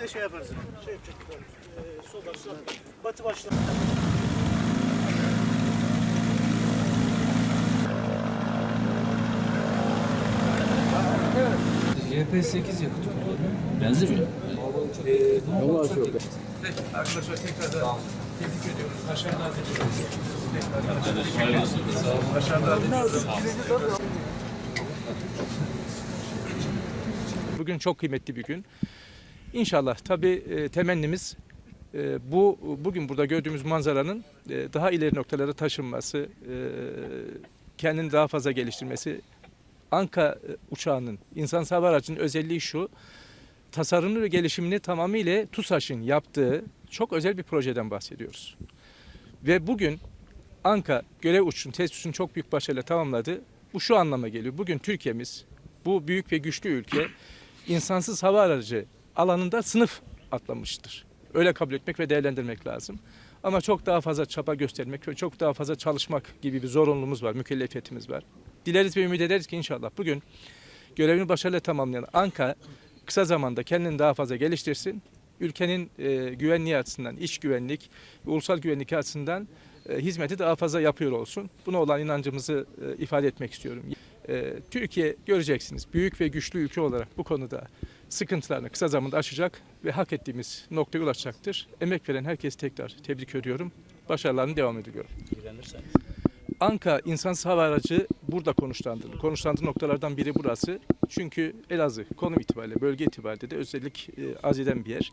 de şey yaparız. Şey yapacaktık abi. Ee, sol başla. Batı başla. YP8 yakıt kullanıyor. Benzin mi? Arkadaşlar tekrardan tebrik ediyoruz. Başarılar diliyoruz. Sağ olun. Başarılar diliyoruz. Bugün çok kıymetli bir gün. İnşallah tabii e, temennimiz e, bu bugün burada gördüğümüz manzaranın e, daha ileri noktalara taşınması, kendini daha fazla geliştirmesi. Anka uçağının, insan hava aracının özelliği şu, tasarımını ve gelişimini tamamıyla TUSAŞ'ın yaptığı çok özel bir projeden bahsediyoruz. Ve bugün Anka görev uçuşun, test uçuşunu çok büyük başarıyla tamamladı. Bu şu anlama geliyor. Bugün Türkiye'miz, bu büyük ve güçlü ülke insansız hava aracı alanında sınıf atlamıştır. Öyle kabul etmek ve değerlendirmek lazım. Ama çok daha fazla çaba göstermek ve çok daha fazla çalışmak gibi bir zorunluluğumuz var, mükellefiyetimiz var. Dileriz ve ümit ederiz ki inşallah bugün görevini başarıyla tamamlayan Anka kısa zamanda kendini daha fazla geliştirsin. Ülkenin e, güvenliği açısından, iç güvenlik ve ulusal güvenlik açısından e, hizmeti daha fazla yapıyor olsun. Buna olan inancımızı e, ifade etmek istiyorum. E, Türkiye göreceksiniz büyük ve güçlü ülke olarak bu konuda sıkıntılarını kısa zamanda aşacak ve hak ettiğimiz noktaya ulaşacaktır. Emek veren herkesi tekrar tebrik ediyorum. Başarılarını devam ediyorum. Anka insansız hava aracı burada konuşlandı. Konuşlandığı noktalardan biri burası. Çünkü Elazığ konum itibariyle, bölge itibariyle de özellik e, arz eden bir yer.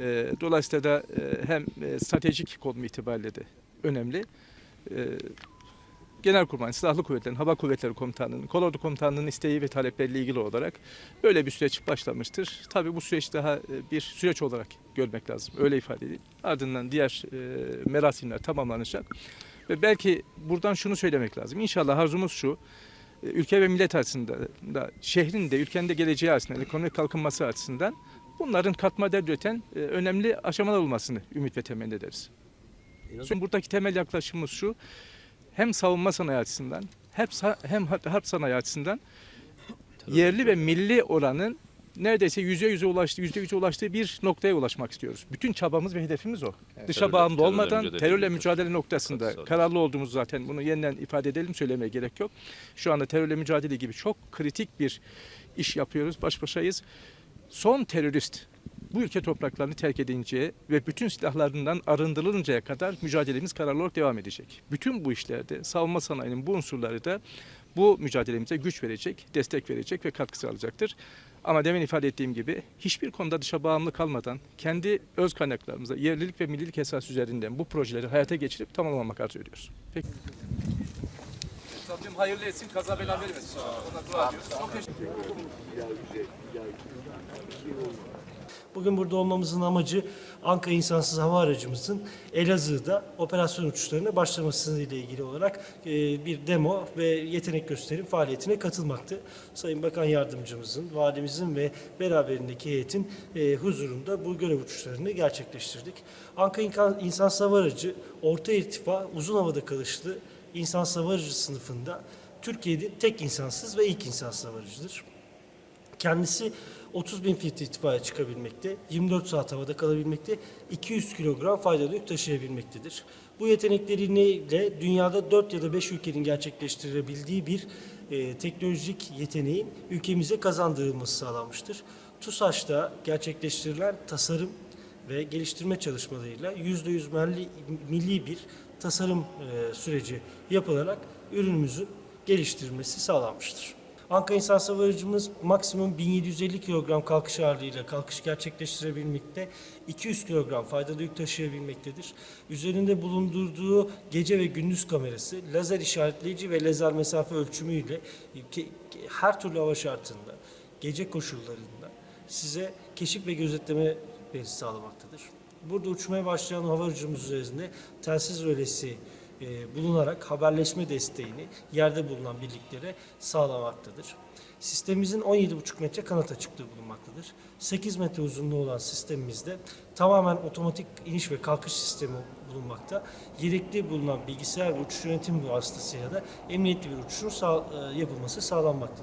E, dolayısıyla da e, hem e, stratejik konum itibariyle de önemli. E, Genelkurmay Silahlı Kuvvetlerin Hava Kuvvetleri Komutanlığı'nın, Kolordu Komutanlığı'nın isteği ve talepleriyle ilgili olarak böyle bir süreç başlamıştır. Tabii bu süreç daha e, bir süreç olarak görmek lazım. Öyle ifade edeyim. Ardından diğer e, merasimler tamamlanacak. Ve belki buradan şunu söylemek lazım. İnşallah arzumuz şu. e, Ülke ve millet açısından da şehrin de ülkenin de geleceği açısından, ekonomik kalkınması açısından bunların katma değer üreten e, önemli aşamalar olmasını ümit ve temenni ederiz. Şimdi buradaki temel yaklaşımımız şu. Hem savunma sanayi açısından hem, sa- hem harp sanayi açısından yerli ve milli oranın neredeyse yüzde yüze ulaştığı, yüzde yüze ulaştığı bir noktaya ulaşmak istiyoruz. Bütün çabamız ve hedefimiz o. Dışa Terörle- bağımlı terörle olmadan mücadele terörle mücadele noktasında Katılıyorum. kararlı olduğumuz zaten bunu yeniden ifade edelim söylemeye gerek yok. Şu anda terörle mücadele gibi çok kritik bir iş yapıyoruz. Baş başayız. Son terörist bu ülke topraklarını terk edinceye ve bütün silahlarından arındırılıncaya kadar mücadelemiz kararlı olarak devam edecek. Bütün bu işlerde savunma sanayinin bu unsurları da bu mücadelemize güç verecek, destek verecek ve katkı sağlayacaktır. Ama demin ifade ettiğim gibi hiçbir konuda dışa bağımlı kalmadan kendi öz kaynaklarımıza yerlilik ve millilik esas üzerinden bu projeleri hayata geçirip tamamlamak arzu ediyoruz. Peki. Rabbim hayırlı etsin, kaza bela vermesin. Ona dua ediyoruz. Çok teşekkür Bugün burada olmamızın amacı Anka insansız hava aracımızın Elazığ'da operasyon uçuşlarına başlaması ile ilgili olarak e, bir demo ve yetenek gösterim faaliyetine katılmaktı. Sayın Bakan Yardımcımızın, valimizin ve beraberindeki heyetin e, huzurunda bu görev uçuşlarını gerçekleştirdik. Anka insansız hava aracı orta irtifa uzun havada kalışlı insansız hava aracı sınıfında Türkiye'de tek insansız ve ilk insansız hava aracıdır. Kendisi 30 bin fit irtifaya çıkabilmekte, 24 saat havada kalabilmekte, 200 kilogram faydalı yük taşıyabilmektedir. Bu yetenekleriyle dünyada 4 ya da 5 ülkenin gerçekleştirebildiği bir e, teknolojik yeteneğin ülkemize kazandırılması sağlanmıştır. TUSAŞ'ta gerçekleştirilen tasarım ve geliştirme çalışmalarıyla %100 milli, milli bir tasarım e, süreci yapılarak ürünümüzün geliştirilmesi sağlanmıştır. Anka İnsan Hava Aracımız maksimum 1750 kilogram kalkış ağırlığıyla kalkış gerçekleştirebilmekte, 200 kilogram faydalı yük taşıyabilmektedir. Üzerinde bulundurduğu gece ve gündüz kamerası, lazer işaretleyici ve lazer mesafe ölçümüyle her türlü hava şartında, gece koşullarında size keşif ve gözetleme verisi sağlamaktadır. Burada uçmaya başlayan hava aracımız üzerinde telsiz rölesi bulunarak haberleşme desteğini yerde bulunan birliklere sağlamaktadır. Sistemimizin 17,5 metre kanat açıklığı bulunmaktadır. 8 metre uzunluğu olan sistemimizde tamamen otomatik iniş ve kalkış sistemi bulunmakta. Yedekli bulunan bilgisayar ve uçuş yönetim vasıtasıyla da emniyetli bir uçuşun sağ- e, yapılması sağlanmaktadır.